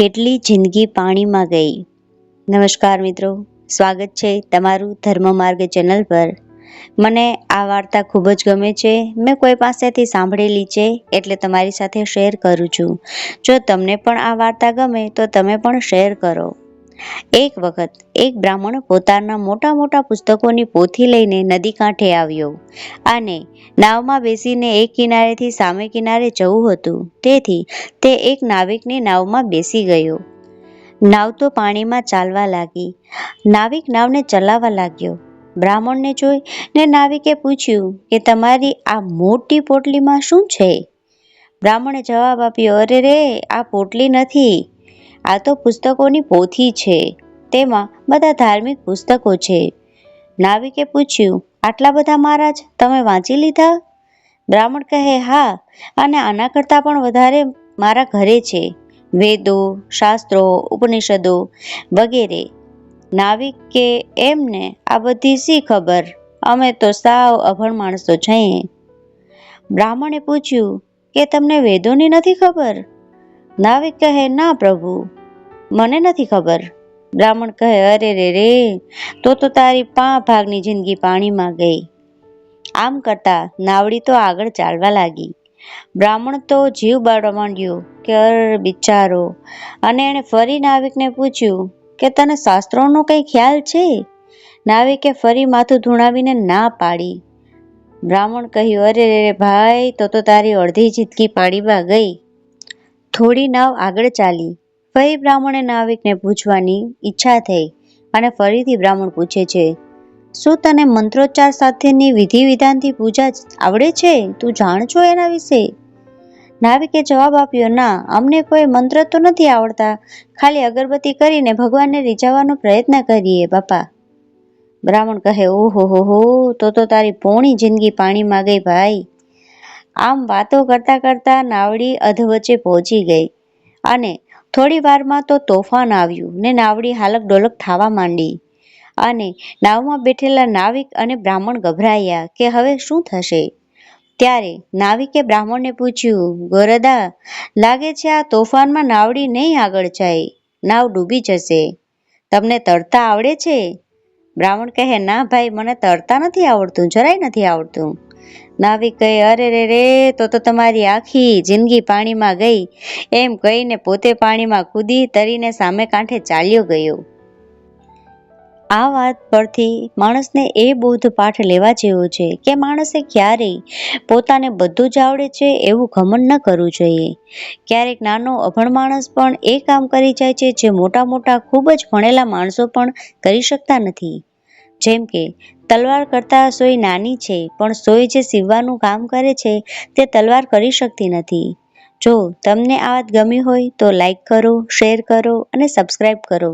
કેટલી જિંદગી પાણીમાં ગઈ? નમસ્કાર મિત્રો, સ્વાગત છે તમારું ધર્મ માર્ગ ચેનલ પર. મને આ વાર્તા ખૂબ જ ગમે છે, મેં કોઈ પાસેથી સાંભળેલી છે, એટલે તમારી સાથે શેર કરું છું. જો તમને પણ આ વાર્તા ગમે, તો તમે પણ શેર કરો. એક વખત એક બ્રાહ્મણ પોતાના મોટા મોટા પુસ્તકોની પોથી લઈને નદી કાંઠે આવ્યો. અને નાવમાં બેસીને એક કિનારેથી સામે કિનારે જવું હતું. તેથી તે એક નાવિકની નાવમાં બેસી ગયો. નાવ તો પાણીમાં ચાલવા લાગી. નાવિક નાવને ચલાવવા લાગ્યો. બ્રાહ્મણને જોઈ ને નાવિકે પૂછ્યું કે તમારી આ મોટી પોટલીમાં શું છે? બ્રાહ્મણે જવાબ આપ્યો, અરે રે, આ પોટલી નથી. આ તો પુસ્તકોની પોથી છે. તેમાં બધા ધાર્મિક પુસ્તકો છે. નાવિકે પૂછ્યું, આટલા બધા મહારાજ, તમે વાંચી લીધા? બ્રાહ્મણ કહે, હા, અને આના કરતાં પણ વધારે મારા ઘરે છે. વેદો, શાસ્ત્રો, ઉપનિષદો વગેરે. નાવિક કે એમને આ બધી શી ખબર? અમે તો સાવ અભણ માણસો છીએ. બ્રાહ્મણે પૂછ્યું, કે તમને વેદોની નથી ખબર? નાવિક કહે, ના પ્રભુ. મને નથી ખબર. બ્રાહ્મણ કહે, અરે રે રે, તો તો તારી પા ભાગની જિંદગી પાણીમાં ગઈ. આમ કરતા નાવડી તો આગળ ચાલવા લાગી. બ્રાહ્મણ તો જીવ બાળવા માંડ્યો કે, અર, બિચારો. અને એણે ફરી નાવિકને પૂછ્યું, કે તને શાસ્ત્રોનો કંઈ ખ્યાલ છે? નાવિકે ફરી માથું ધૂણાવીને ના પાડી. બ્રાહ્મણ કહ્યું, અરે રે ભાઈ, તો તો તારી અડધી જિંદગી પાણીમાં ગઈ. થોડી નાવ આગળ ચાલી. ફરી બ્રાહ્મણે નાવિકને પૂછવાની ઈચ્છા થઈ અને ફરીથી બ્રાહ્મણ પૂછે છે, શું તને મંત્રોચ્ચાર સાથેની વિધિ વિધાનથી પૂજા આવડે છે? તું જાણ છો એના વિશે? નાવિકે જવાબ આપ્યો, ના, અમને કોઈ મંત્ર તો નથી આવડતા. ખાલી અગરબત્તી કરીને ભગવાનને રીઝાવવાનો પ્રયત્ન કરીએ, બાપા. બ્રાહ્મણ કહે, ઓહો, હો હો, તો તો તારી પોણી જિંદગી પાણીમાં ગઈ ભાઈ. આમ વાતો કરતા કરતા નાવડી અધવચ્ચે પહોંચી ગઈ અને થોડી વારમાં તો તોફાન આવ્યું ને નાવડી હાલક ડોલક થવા માંડી. અને નાવમાં બેઠેલા નાવિક અને બ્રાહ્મણ ગભરાયા કે હવે શું થશે? ત્યારે નાવિકે બ્રાહ્મણને પૂછ્યું ગોરદા લાગે છે આ તોફાનમાં નાવડી નહીં આગળ જાય? નાવ ડૂબી જશે. તમને તરતા આવડે છે? બ્રાહ્મણ કહે, ના ભાઈ, મને તરતા નથી આવડતું, જરાય નથી આવડતું. નાવિક કહે, અરે રે રે તો તો તમારી આખી જિંદગી પાણીમાં ગઈ. એમ કહીને પોતે પાણીમાં કૂદી તરીને સામે કાંઠે ચાલ્યો ગયો. આ વાત પરથી માણસને એ બોધ પાઠ લેવા જેવો છે કે માણસે ક્યારેય પોતાને બધું જ આવડે છે એવું ઘમંડ ન કરવું જોઈએ. ક્યારેક નાનો, અભણ માણસ પણ એ કામ કરી જાય છે જે મોટા મોટા ખૂબ જ ભણેલા માણસો પણ કરી શકતા નથી. જેમ કે, તલવાર કરતાં સોય નાની છે, પણ સોય જે સીવવાનું કામ કરે છે, તે તલવાર કરી શકતી નથી. જો તમને આ વાત ગમી હોય તો લાઈક કરો શેર કરો અને સબસ્ક્રાઈબ કરો.